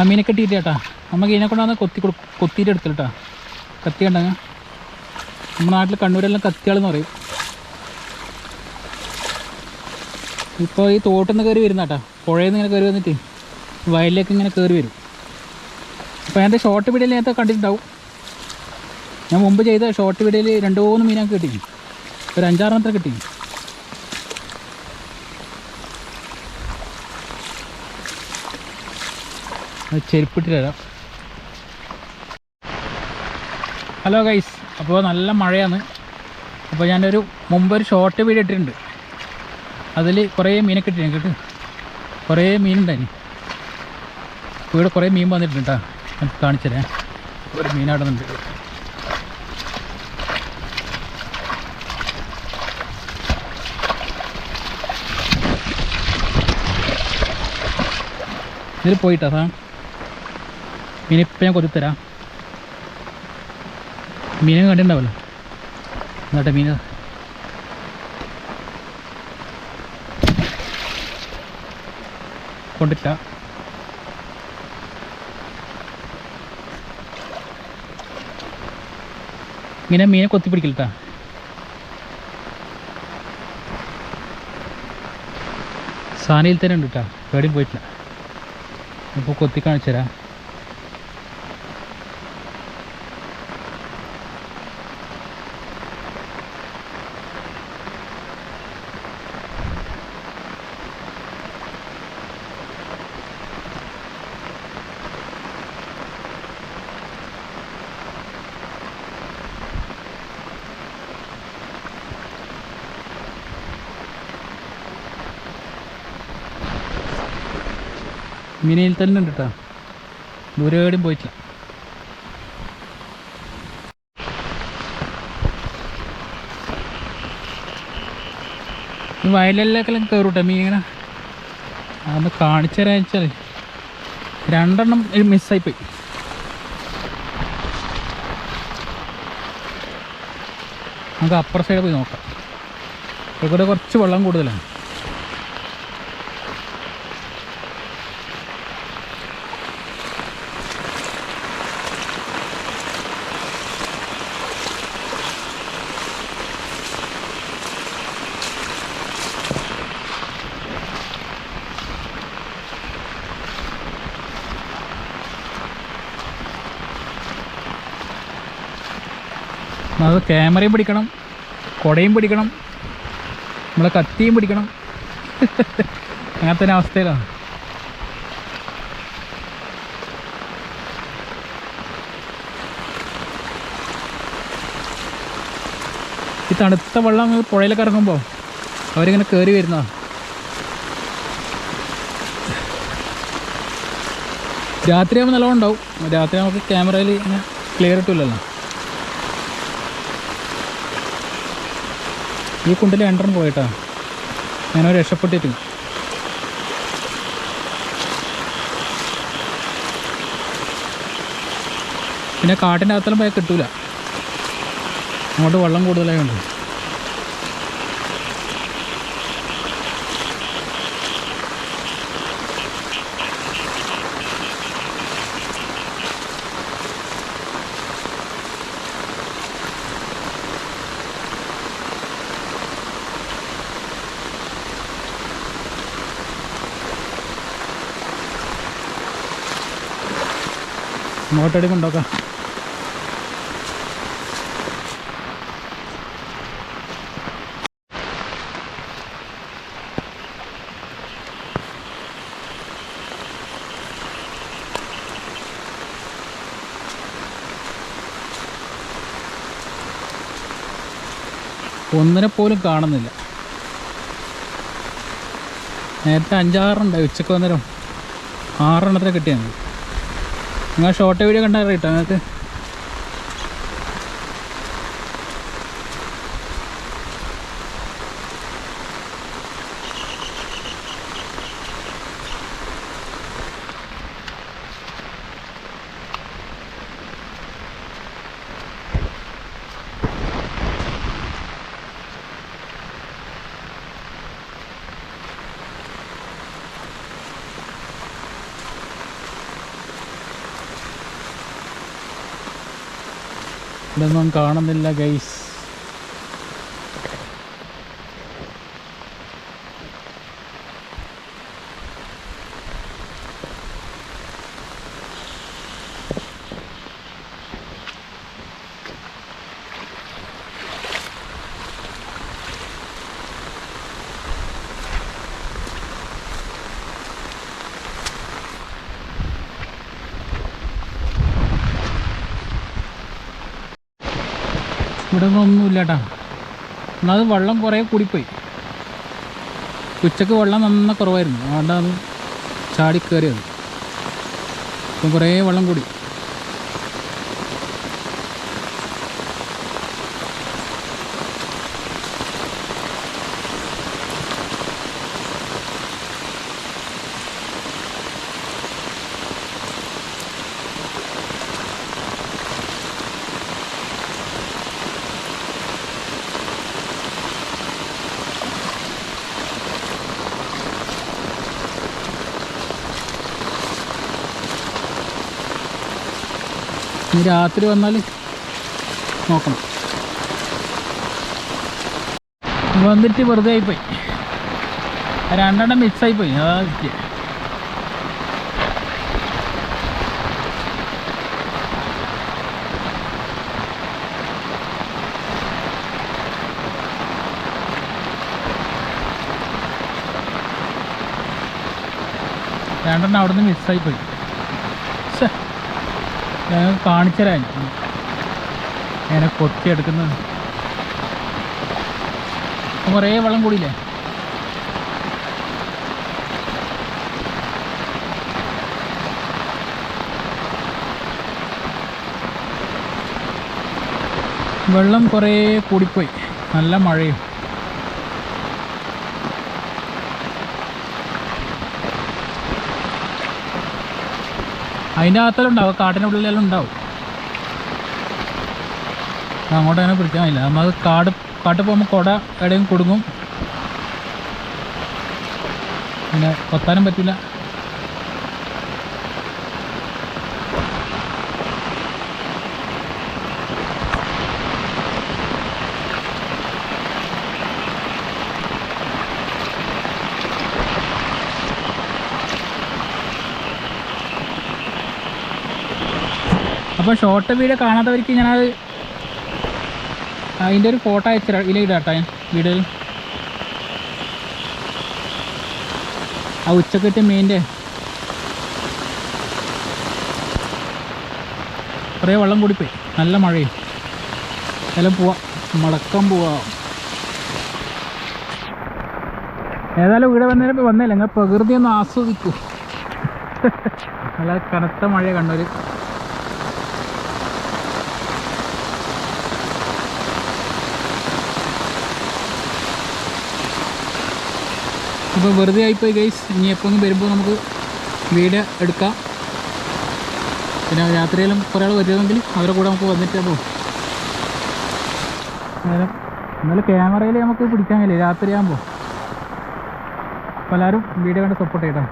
ആ മീനെ കെട്ടിയിട്ട് ചേട്ടാ നമുക്ക് ഇതിനെ കൊണ്ടാണ് കൊത്തി കൊത്തിയിട്ട് എടുക്കൽ കേട്ടാ കത്തി കണ്ടങ്ങ നമ്മുടെ നാട്ടിൽ കണ്ണൂരെല്ലാം കത്തിയാളെന്ന് പറയും. ഇപ്പോൾ ഈ തോട്ടിൽ നിന്ന് കയറി വരുന്ന പുഴയിൽ നിന്ന് ഇങ്ങനെ കയറി വന്നിട്ട് വയലിലേക്ക് ഇങ്ങനെ കയറി വരും. അപ്പോൾ എന്റെ ഷോർട്ട് വീഡിയോയിൽ നേരത്തെ കണ്ടിട്ടുണ്ടാവും. ഞാൻ മുമ്പ് ചെയ്ത ഷോർട്ട് വീഡിയോയിൽ രണ്ട് മൂന്ന് മീനൊക്കെ കിട്ടി ഒരു അഞ്ചാറെണ്ണത്തിന് കിട്ടി ചെരുപ്പിട്ട് തരാം. ഹലോ ഗൈസ് അപ്പോൾ നല്ല മഴയാണ്. അപ്പോൾ ഞാനൊരു മുമ്പ് ഒരു ഷോർട്ട് വീഡിയോ ഇട്ടിട്ടുണ്ട്. അതിൽ കുറേ മീനൊക്കെ ഇട്ടിട്ടുണ്ട് കേട്ടോ. കുറേ മീനുണ്ടായി ഇവിടെ കുറേ മീൻ വന്നിട്ടുണ്ട് കേട്ടോ. ഞാൻ കാണിച്ചുതരാം ഒരു മീനാടുന്നുണ്ട് ഇതിൽ പോയിട്ടാ സാ? മീനിപ്പം ഞാൻ കൊത്തിത്തരാം മീനെ കണ്ടിട്ടുണ്ടാവല്ലോ എന്നിട്ട് മീൻ. കൊണ്ടില്ല ഇങ്ങനെ മീനെ കൊത്തി പിടിക്കില്ലട്ടാ സാനയിൽ തന്നെ ഉണ്ട് കേട്ടോ പേടിയും പോയിട്ടില്ല. ഇപ്പോൾ കൊത്തി കാണിച്ചു തരാം മിനിയിൽ തന്നെ ഉണ്ട് കേട്ടോ ദൂരെ എവിടെയും പോയിട്ടില്ല. ഈ വയലിലേക്കെല്ലാം കയറും കേട്ടോ മീൻ ഇങ്ങനെ. അതൊന്ന് കാണിച്ചു തരാൻ വെച്ചാൽ രണ്ടെണ്ണം മിസ്സായിപ്പോയി. നമുക്ക് അപ്പുറ സൈഡ് പോയി നോക്കാം. ഇവിടെ കുറച്ച് വെള്ളം കൂടുതലാണ്. അത് ക്യാമറയും പിടിക്കണം കുടയും പിടിക്കണം നമ്മളെ കത്തിയും പിടിക്കണം. അങ്ങനത്തെ ഒരു അവസ്ഥയിലാണ് ഈ തണുത്ത വെള്ളം പുഴയിലൊക്കെ ഇറങ്ങുമ്പോൾ അവരിങ്ങനെ കയറി വരുന്നതാണ് രാത്രിയാകുമ്പോൾ നല്ലോണം ഉണ്ടാവും. രാത്രി നമുക്ക് ക്യാമറയിൽ ഇങ്ങനെ ക്ലിയർ കിട്ടില്ലല്ലോ ഈ കുണ്ടിൽ രണ്ടെണ്ണം പോയിട്ടാ. ഞാനവർ രക്ഷപ്പെട്ടിട്ട്. പിന്നെ കാട്ടിന്റെ അകത്തെല്ലാം പോയാൽ കിട്ടൂല. അങ്ങോട്ട് വെള്ളം കൂടുതലായതുകൊണ്ട് അങ്ങോട്ടടി കൊണ്ടോക്കാം ഒന്നിനെ പോലും കാണുന്നില്ല. നേരത്തെ അഞ്ചാറുണ്ടായി ഉച്ചയ്ക്ക് വന്നേരം ആറെണ്ണത്തിന് കിട്ടിയാണ് നിങ്ങൾ ഷോർട്ട് വീഡിയോ കണ്ടാൽ കേട്ടോ നിങ്ങൾക്ക് ഇതൊന്നും കാണുന്നില്ല ഗൈസ് ഇവിടെ ഒന്നും ഒന്നുമില്ല എന്നാൽ വെള്ളം കുറേ കൂടിപ്പോയി. ഉച്ചയ്ക്ക് വെള്ളം നന്ന കുറവായിരുന്നു. അതുകൊണ്ടാണ് ചാടി കയറിയത്. ഇപ്പം കുറേ വെള്ളം കൂടി. ഇനി രാത്രി വന്നാൽ നോക്കണം. വന്നിട്ട് വെറുതെ ആയിപ്പോയി. രണ്ടെണ്ണം മിക്സ് ആയിപ്പോയി. അതാ പറ്റിയ രണ്ടെണ്ണം അവിടെ നിന്ന് മിസ്സായിപ്പോയി. ഞാൻ കാണിച്ചുതരാൻ അങ്ങനെ കൊത്തിയെടുക്കുന്നത് എടുക്കുന്നത്. കുറേ വെള്ളം കൂടിയില്ലേ? വെള്ളം കുറേ കൂടിപ്പോയി. നല്ല മഴയും. അതിന്റെ അകത്തെല്ലാം ഉണ്ടാവും കാടിന്റെ ഉള്ളിലെല്ലാം ഉണ്ടാവും. അങ്ങോട്ട് അങ്ങനെ പിടിക്കാൻ കഴിയില്ല. നമ്മൾ കാട് കാട്ടിൽ പോകുമ്പോൾ കുട എവിടെയും കൊടുങ്ങും. പിന്നെ കൊത്താനും പറ്റില്ല. അപ്പോൾ ഷോർട്ട് വീഡിയോ കാണാത്തവർക്ക് ഞാനത് അതിന്റെ ഒരു ഫോട്ടോ അയച്ചു ഇതിൽ ഇടാട്ടോ ഞാൻ വീഡിയോയിൽ ആ ഉച്ചക്കത്തെ മീന്റെ കുറേ വെള്ളം കൂടിപ്പോയി. നല്ല മഴയും എല്ലാം പോവാം. മടക്കം പോവാം. ഏതായാലും ഇവിടെ വന്നതിന് വന്നില്ല നിങ്ങൾ പ്രകൃതി ഒന്ന് ആസ്വദിക്കൂ. നല്ല കനത്ത മഴ കണ്ണൂർ അപ്പോൾ വെറുതെ ആയിപ്പോയി ഗൈസ് ഇനി എപ്പോഴും വരുമ്പോൾ നമുക്ക് വീഡിയോ എടുക്കാം. പിന്നെ രാത്രിയിലും കുറേ ആൾ വരുമെങ്കിൽ അവരെ കൂടെ നമുക്ക് വന്നിട്ട് പോകും എന്നാലും ക്യാമറയിൽ നമുക്ക് പിടിക്കാൻ കഴിയില്ല. രാത്രിയാകുമ്പോൾ എല്ലാവരും വീഡിയോ കണ്ട് സപ്പോർട്ട് ചെയ്യട്ടോ.